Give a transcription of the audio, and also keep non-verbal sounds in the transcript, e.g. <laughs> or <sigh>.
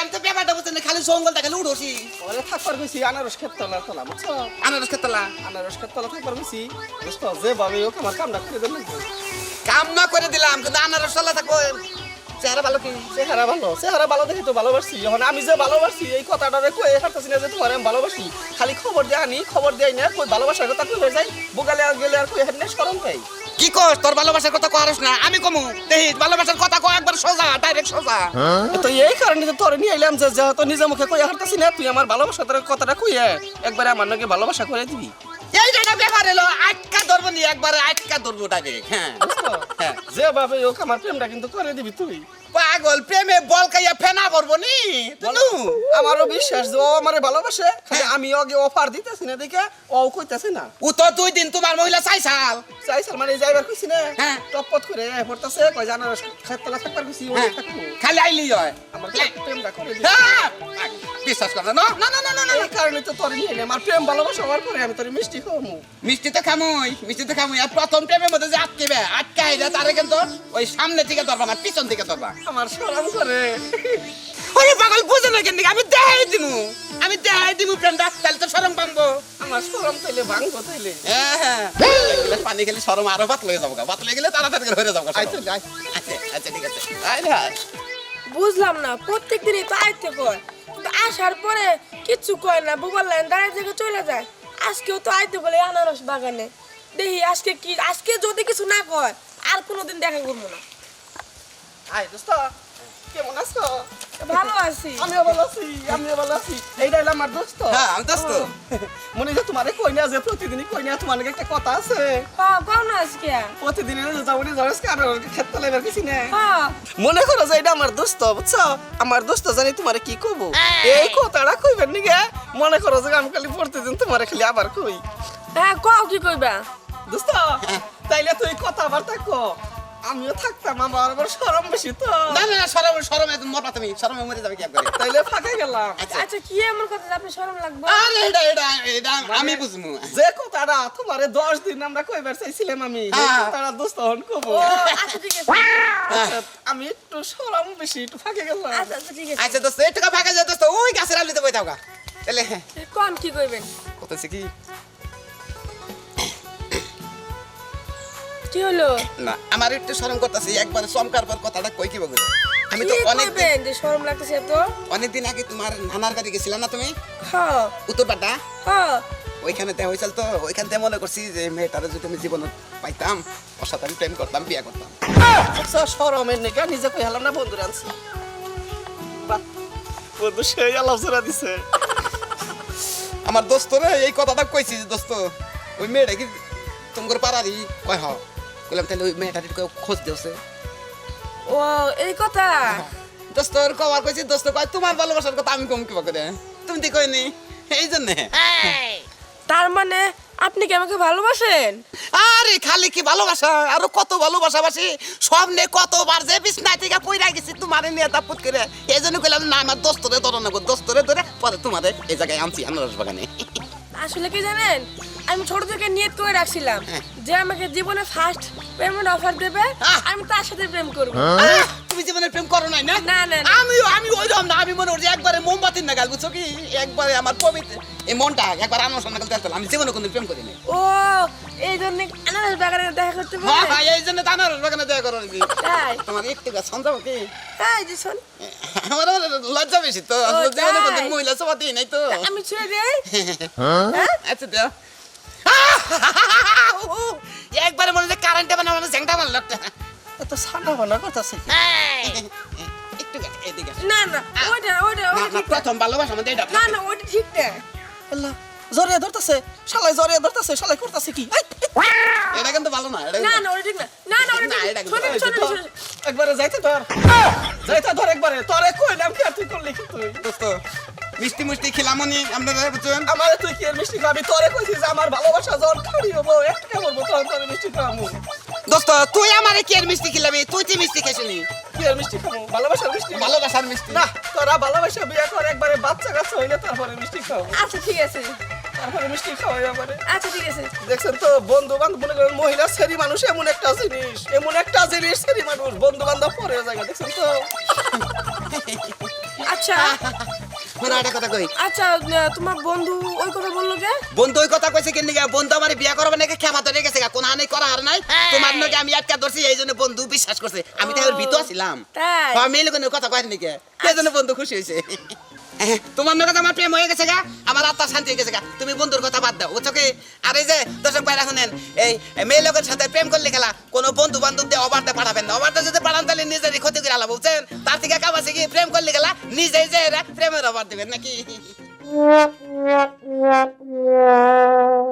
আমি তো ব্যাপারটা বুঝতে না খালি জঙ্গল দেখালে উঠোছি ওরে থাকবার গেছি আনারস খেতলা তোলা বুঝছ? আনারস খেতলা আনারস খেতলা তলা থাকবার গেছি বুঝছ যে ভাবে ওকে আমার কামনা করে দিলাম কাম না করে দিলাম কিন্তু আনারস তলা থাকব। চেহারা ভালো কি? চেহারা ভালো। চেহারা ভালো দেখে তো ভালোবাসি। এখন আমি যে ভালোবাসি এই কথাটা কয়ে হাঁটতেছি না যে তোমার আমি ভালোবাসি। খালি খবর দিয়ে আনি খবর দিয়ে না কই ভালোবাসার কথা কই হয়ে যায়? বোগালে আর গেলে আর কই হাঁটলে সরম পাই। কি কর তোর ভালোবাসার কথা কহারস না আমি কমু। দেহি ভালোবাসার কথা কো একবার সোজা ডাইরেক্ট সোজা। তো এই কারণে তো তোর নিয়ে এলাম যে যেহেতু নিজে মুখে কই হাঁটতেছি না তুই আমার ভালোবাসা তোর কথাটা কইয়ে একবারে আমার নাকি ভালোবাসা করে দিবি। এই যেটা ব্যাপার এলো আটকা ধরবো নি একবারে আটকা ধরবো ডাইরেক্ট হ্যাঁ। বুঝছ? হ্যাঁ। যেভাবে হোক আমার প্রেমটা কিন্তু করে দিবি তুই। পাগল প্রেমে বল খাইয়া ফেনা ভরবো নি বলু। আমারও বিশ্বাস যে ও আমারে ভালোবাসে খালি আমি ওকে অফার দিতেছি না দেখে ও কইতাছে না। ও তো দুই দিন তোমার মহিলা চাইছাল। চাইছাল মানে যাইবার কইছি না হ্যাঁ। টপপট করে পড়তাছে কই জানার খাতলা থাকবার কইছি হ্যাঁ, খালি আইলি হয়। আমার প্রেমটা করে দিবি। হ্যাঁ, বিশ্বাস করে না? না না না না না এই কারণে তো তোর নিয়ে আমার প্রেম ভালোবাসা হওয়ার পরে আমি তোর মিষ্টি খাওয়াবো মিষ্টি তো খামুই মিষ্টি তো খামুই। আর প্রথম প্রেমের মধ্যে যে আটকেবে আটকে আইলে তারে কিন্তু ওই সামনে থেকে ধরবা না পিছন থেকে ধরবা। আমার সরম করে। ওরে পাগল বুঝে না কেন আমি দেখাই দিমু। আমি দেখাই দিমু প্রেমটা তাহলে তো সরম পাবো আমার সরম তাইলে ভাঙবো তাইলে। হ্যাঁ হ্যাঁ। পানি খেলে সরম আরও পাতলা হয়ে যাব। পাতলা গেলে তাড়াতাড়ি করে হয়ে যাব আচ্ছা আচ্ছা ঠিক আছে। আয় বুঝলাম না প্রত্যেক দিনই তো আইতে কয় আসার পরে কিচ্ছু কয় না, বুবার লাইন দাঁড়িয়ে থেকে চলে যায়। আজকেও তো আইতে বলে আনারস বাগানে। দেখি আজকে কি আজকে যদি কিছু না কয়, আর কোনোদিন দেখা করব না। আয় দোস্ত, কেমন আছো? ভালো আছি আমিও ভালো আছি আমিও ভালো আছি এইটা হলো আমার দোস্ত। হ্যাঁ আমি মনে যে তোমারে কই না যে প্রতিদিনই কই না তোমার একটা কথা আছে। হ্যাঁ কও আজকে। প্রতিদিনের যে যাবনি আর ক্ষেত্রে লেবার কিছু না হ্যাঁ মনে করো যে এটা আমার দোস্ত বুঝছ? আমার দোস্ত জানি তোমারে কি কব এই কথাটা কইবেন নিগে মনে করো যে আমি খালি প্রতিদিন তোমারে খালি আবার কই। হ্যাঁ কও কি কইবা? দোস্ত তাইলে তুই কথাবার্তা ক আমিও থাকতাম আমার আবার সরম বেশি তো। না না সরম সরম একদম মরবা তুমি সরমে মরে যাবে কি করে তাইলে ফাঁকা গেলাম। আচ্ছা। আচ্ছা কি এমন কথা আপনি শরম লাগবে? আরে এটা এটা এটা আমি বুঝমু যে কথাটা তোমারে দশ দিন আমরা কইবার চাইছিলাম আমি এই হ্যাঁ। দোস্ত হন কব। ও আচ্ছা ঠিক আছে। আচ্ছা, আমি একটু সরম বেশি একটু ফাঁকে গেলাম। আচ্ছা আচ্ছা ঠিক আছে। আচ্ছা দোস্ত একটু ফাঁকা যায় দোস্ত ওই গাছের আলিতে বই থাকা তাহলে কোন কি কইবেন? কতছে কি? কি হলো? না আমার একটু শরম করতেছে একবার চমকার পর কথাটা কই কি বলব? আমি তো অনেক যে শরম লাগতেছে তো অনেকদিন আগে তোমার নানার বাড়ি গেছিলাম না তুমি? হ্যাঁ উত্তরপাটা হ্যাঁ ওইখানে দেখা হয়েছিল তো ওইখান থেকে মনে করছি যে মেয়েটারে যদি আমি জীবনে পাইতাম ওর সাথে আমি প্রেম করতাম বিয়ে করতাম। আচ্ছা সরমের নেগা নিজে কই হেলাম না বন্ধুরা আনছি। বাহ, বন্ধু সেই আলোচনা দিছে। আমার দোস্তরে এই কথাটা কইছি যে দোস্ত ওই মেয়েটা কি তোমার পাড়ারই? কয় হ। বললাম তাহলে ওই মেয়েটার খোঁজ দিওছে ও এই কথা? দোস্তর কবার কইছি দোস্ত কয় তোমার ভালোবাসার কথা আমি কম কিবা করে? তুমি তো কইনি এই জন্যে। তার মানে আপনি কি আমাকে ভালোবাসেন? আরে খালি কি ভালোবাসা? আরও কত ভালোবাসাবাসি? সামনে কতবার যে বিছনায় থেকে পইরা গেছি তোমারে নিয়ে তাপুত করে। এই জন্য কইলাম না আমার দোস্তরে ধরো না দোস্তরে ধরে পরে তোমারে এই জায়গায় আনছি আনারস বাগানে। আসলে কি জানেন? আমি ছোট থেকে নিয়ত করে রাখছিলাম হ্যাঁ। যে আমাকে জীবনে ফার্স্ট পেমেন্ট অফার দেবে আমি তার সাথে প্রেম করব। আহ, তুমি জীবনে প্রেম করো নাই না? না, না, না। আমিও আমি ওই রকম না আমি মনে করছি একবারে মোমবাতির নাগাল বুঝছ কি? একবারে আমার পবিত্র এই মনটা একবার আনারস নাগাল দেখতাম আমি জীবনে কোনো প্রেম করিনি। ও এই জন্য আনারস বাগানে দেখা করতে হ্যাঁ ভাই এই জন্য তো আনারস বাগানে দেখা করো নাকি তাই? তোমার একটু গাছ সন্দেহ কি তাই যে শোন। আমার লজ্জা বেশি তো। জীবনে কোনো মহিলা সভা দিই নাই তো। আমি ছুঁয়ে দেই। আচ্ছা দাও। <laughs> একবারে মনে হচ্ছে কারেন্টে মানে জ্যাংটা মারল একটা এত সান্ডা ভানা করতেছে একটু এদিকে না না ওইটা ওইটা ওইটা না, ঠিক না প্রথম ভালোবাসা আমাদের এটা না না ওইটা ঠিক না। আল্লাহ জরিয়া ধরতেছে শালাই জরিয়া ধরতেছে শালাই করতেছে কি? এটা কিন্তু ভালো না না না ওইটা ঠিক না। না না ওইটা ঠিক না। কিন্তু- শোনেন, শোনেন, ধর, শোনেন। একবারে যাইতে ধর। যাইতে ধর একবারে। তোরে কইলাম কি তুই করলি কি তুই? দোস্ত মিষ্টি মিষ্টি খিলামনি আপনারা বুঝছেন। আমারে তুই কি মিষ্টি খাবি তোরে কইছিস আমার ভালোবাসা জন খাড়ি হব একটা করব তোর তোরে মিষ্টি খাব দোস্ত তুই আমারে কি আর মিষ্টি খিলাবি? তুই কি মিষ্টি খাইছিলি? কি আর মিষ্টি খাব? ভালোবাসার মিষ্টি। ভালোবাসার মিষ্টি। না তোরা ভালোবাসা বিয়ে করে একবারে বাচ্চা কাছে হইলে তারপরে মিষ্টি খাব। আচ্ছা ঠিক আছে। তারপরে মিষ্টি খাওয়াই আমারে। আচ্ছা ঠিক আছে। দেখছেন তো বন্ধু বান্ধব মনে করেন মহিলা সেরি মানুষ এমন একটা জিনিস এমন একটা জিনিস সেরি মানুষ বন্ধু বান্ধব পরে জায়গা দেখছেন তো? আচ্ছা। আচ্ছা মানে একটা কথা কই। আচ্ছা তোমার বন্ধু ওই কথা বলল কে বন্ধু ওই কথা কইছে কেন বন্ধু আমার বিয়া করবে নাকি খেপা ধরে গেছে কোন হানি করা আর নাই তোমার নাকি আমি আটকা ধরছি এই জন্য বন্ধু বিশ্বাস করছে। আমি তাই ওর ভিতর ছিলাম তাই? হ্যাঁ লোকের কথা কয় নাকি? এই জন্য বন্ধু খুশি হয়েছে। তোমার নগে আমার প্রেম হয়ে গেছে গা আমার আত্মা শান্তি হয়ে গেছে গা। তুমি বন্ধুর কথা বাদ দাও বুঝছ কি? আর এই যে দর্শক ভাইরা শুনেন এই মেয়ে লোকের সাথে প্রেম করলে খেলা কোনো বন্ধু বান্ধব দিয়ে অবার্তে পাঠাবেন না অবার্তে যদি পাঠান তাহলে করে আলা বুঝছেন তার থেকে কামাছে কি প্রেম করলে গেলা, নিজেই প্রেমের অবাদ দেবেন নাকি? <laughs>